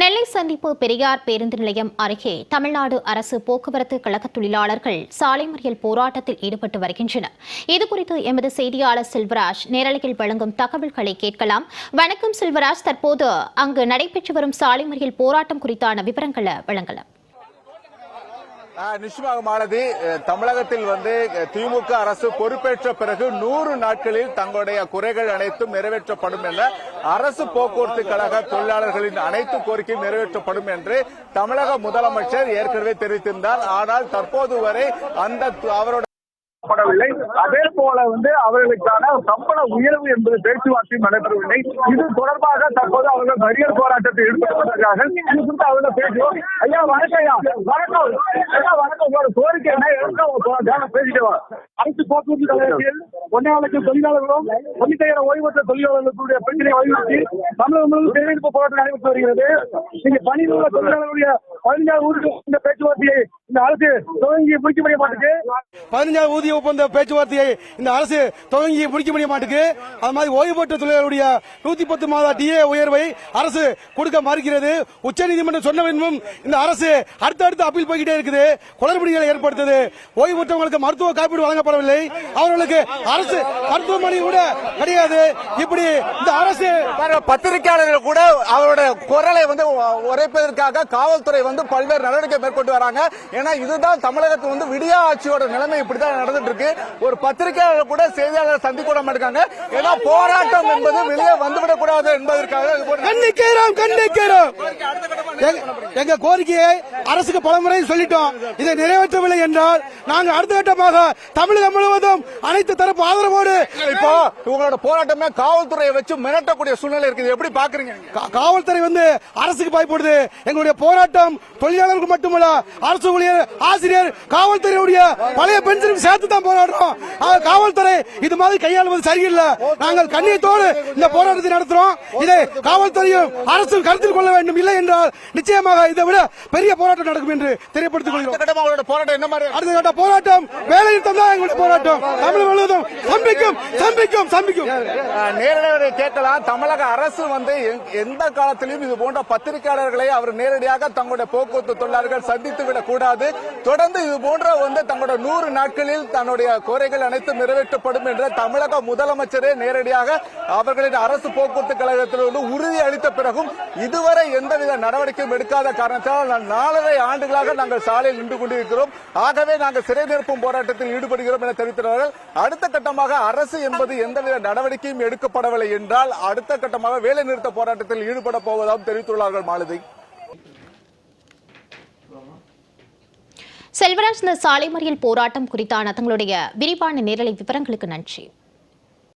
நெல்லை சந்திப்பு பெரியார் பேருந்து நிலையம் அருகே தமிழ்நாடு அரசு போக்குவரத்து கழக தொழிலாளர்கள் சாலை மறியல் போராட்டத்தில் ஈடுபட்டு வருகின்றனர். இதுகுறித்து எமது செய்தியாளர் செல்வராஜ் நேரலையில் வழங்கும் தகவல்களை கேட்கலாம். வணக்கம் செல்வராஜ். தற்போது அங்கு நடைபெற்று வரும் சாலை மறியல் போராட்டம் குறித்தான விவரங்களை வழங்கலாம். நிச்சயமாக மாலதி தமிழகத்தில் வந்து திமுக அரசு பொறுப்பேற்ற பிறகு நூறு நாட்களில் தங்களுடைய குறைகள் அனைத்தும் நிறைவேற்றப்படும் என அரசு போக்குவரத்து கழக தொழிலாளர்களின் அனைத்து கோரிக்கையும் நிறைவேற்றப்படும் என்று தமிழக முதலமைச்சர் ஏற்கனவே தெரிவித்திருந்தார். ஆனால் தற்போது வரை அந்த அவருடைய அவரோட படவில்லை. அதே போல வந்து அவர்களுக்கான சம்பள உயர்வு என்பது பேச்சுவார்த்தையும் நடைபெறவில்லை. இது தொடர்பாக தற்போது அவர்கள் மறியல் போராட்டத்தில் ஈடுபட்டிருக்கிறார்கள் இது குறித்து அவர்கள் பேசுவோம். ஐயா வணக்கம் ஐயா. வணக்கம். ஐயா வணக்கம். ஒரு கோரிக்கை என்ன? பேசிட்டு அரசு போக்குவரத்து கழகத்தில் ஒன்னே லட்சம் தொழிலாளர்களும் தொண்ணூத்தாயிரம் ஓய்வற்ற தொழிலாளர்களுடைய பிரச்சனையை வலியுறுத்தி தமிழகம் முழுவதும் தேர்ந்தெடுப்பு போராட்டம் நடைபெற்று வருகிறது. நீங்க பணியில் உள்ள தொழிலாளர்களுடைய பதினஞ்சாவது ஊருக்கு இந்த பேச்சுவார்த்தையை இந்த அரசு துவங்கி முடிக்க முடிய மாட்டேங்குது பதினஞ்சாவது ஊதிய ஒப்பந்த பேச்சுவார்த்தையை இந்த அரசு தொடங்கி முடிக்க முடிய மாட்டுக்கு. அது மாதிரி ஓய்வு பெற்ற தொழிலாளருடைய நூத்தி பத்து மாத டிஏ உயர்வை அரசு கொடுக்க மறுக்கிறது. உச்சநீதிமன்றம் சொன்ன பின்பும் இந்த அரசு அடுத்தடுத்து அப்பீல் போய்கிட்டே இருக்குது. குளறுபடிகளை ஏற்படுத்தது. ஓய்வு பெற்றவங்களுக்கு மருத்துவ காப்பீடு வழங்கப்படவில்லை. அவர்களுக்கு அரசு மருத்துவமனை கூட கிடையாது. இப்படி இந்த அரசு பத்திரிகையாளர்கள் கூட அவருடைய குரலை வந்து உரைப்பதற்காக காவல்துறை வந்து பல்வேறு நடவடிக்கை மேற்கொண்டு வராங்க. ஏன்னா இதுதான் தமிழகத்தில் வந்து விடியா ஆட்சியோட நிலைமை இப்படிதான் நடந்துட்டு இருக்கு ஒரு பத்திரிகையாளர் கூட செய்தியாளர் சந்திக்க விட மாட்டாங்க ஏன்னா போராட்டம் என்பது வெளியே வந்துவிடக் கூடாது என்பதற்காக கண்டிக்கிறோம் கண்டிக்கிறோம். எங்க- எங்க கோரிக்கையை அரசுக்கு பலமுறை சொல்லிட்டோம். இதை நிறைவேற்றவில்லை என்றால் நாங்கள் அடுத்த கட்டமாக தமிழகம் முழுவதும் அனைத்து தரப்பு ஆதரவோடு இப்போ உங்களோட போராட்டமே காவல்துறையை வச்சு மிரட்டக்கூடிய சூழ்நிலை இருக்குது. எப்படி பாக்குறீங்க காவல்துறை வந்து அரசுக்கு பயப்படுது. எங்களுடைய போராட்டம் தொழிலாளர்களுக்கு மட்டுமல்ல அரசு ஊழியர் ஆசிரியர் காவல்துறையுடைய பழைய பென்ஷனுக்கு சேர்த்து தான் போராடுறோம். காவல்துறை இது மாதிரி கையாளுவது சரியில்லை. நாங்கள் கண்ணியத்தோடு இந்த போராட்டத்தை நடத்துறோம். இதை காவல்துறையும் அரசு கருத்தில் கொள்ள வேண்டும். இல்லை என்றால் நிச்சயமாக இதை விட பெரிய போராட்டம் நடக்கும் என்று தெரியப்படுத்திக் கொள்கிறோம். போராட்டம் என்ன மாதிரி? அடுத்த போராட்டம் வேலை நிறுத்தம் தான் எங்களுடைய போராட்டம். தமிழ் of சம்பிக்கும் சம்பிக்கும் சம்பிக்கும் நேரடியாக கேட்கலாம். தமிழக அரசு வந்து எந்த காலத்திலும் இது போன்ற பத்திரிகையாளர்களை அவர் நேரடியாக தங்களுடைய போக்குவரத்து தொழிலாளர்கள் சந்தித்து விடக் கூடாது தொடர்ந்து இது போன்ற வந்து தங்களுடைய நூறு நாட்களில் தன்னுடைய கோரைகள் அனைத்தும் நிறைவேற்றப்படும் என்ற தமிழக முதலமைச்சரே நேரடியாக அவர்களின் அரசு போக்குவரத்து கழகத்தில் வந்து உறுதி அளித்த பிறகும் இதுவரை எந்தவித நடவடிக்கையும் எடுக்காத காரணத்தால் நாலரை ஆண்டுகளாக நாங்கள் சாலையில் நின்று கொண்டிருக்கிறோம். ஆகவே நாங்கள் சிறை நிரப்பும் போராட்டத்தில் ஈடுபடுகிறோம் என தெரிவித்தார்கள் அடுத்த கட்டமாக அரசு என்பது எந்தவித நடவடிக்கையும் எடுக்கப்படவில்லை என்றால் அடுத்த கட்டமாக வேலை நிறுத்த போராட்டத்தில் ஈடுபட போவதாகவும் தெரிவித்துள்ளார்கள் மாலதி. செல்வராஜ் இந்த சாலை மறியல் போராட்டம் குறித்தான தங்களுடைய விரிவான நேரலை விவரங்களுக்கு நன்றி.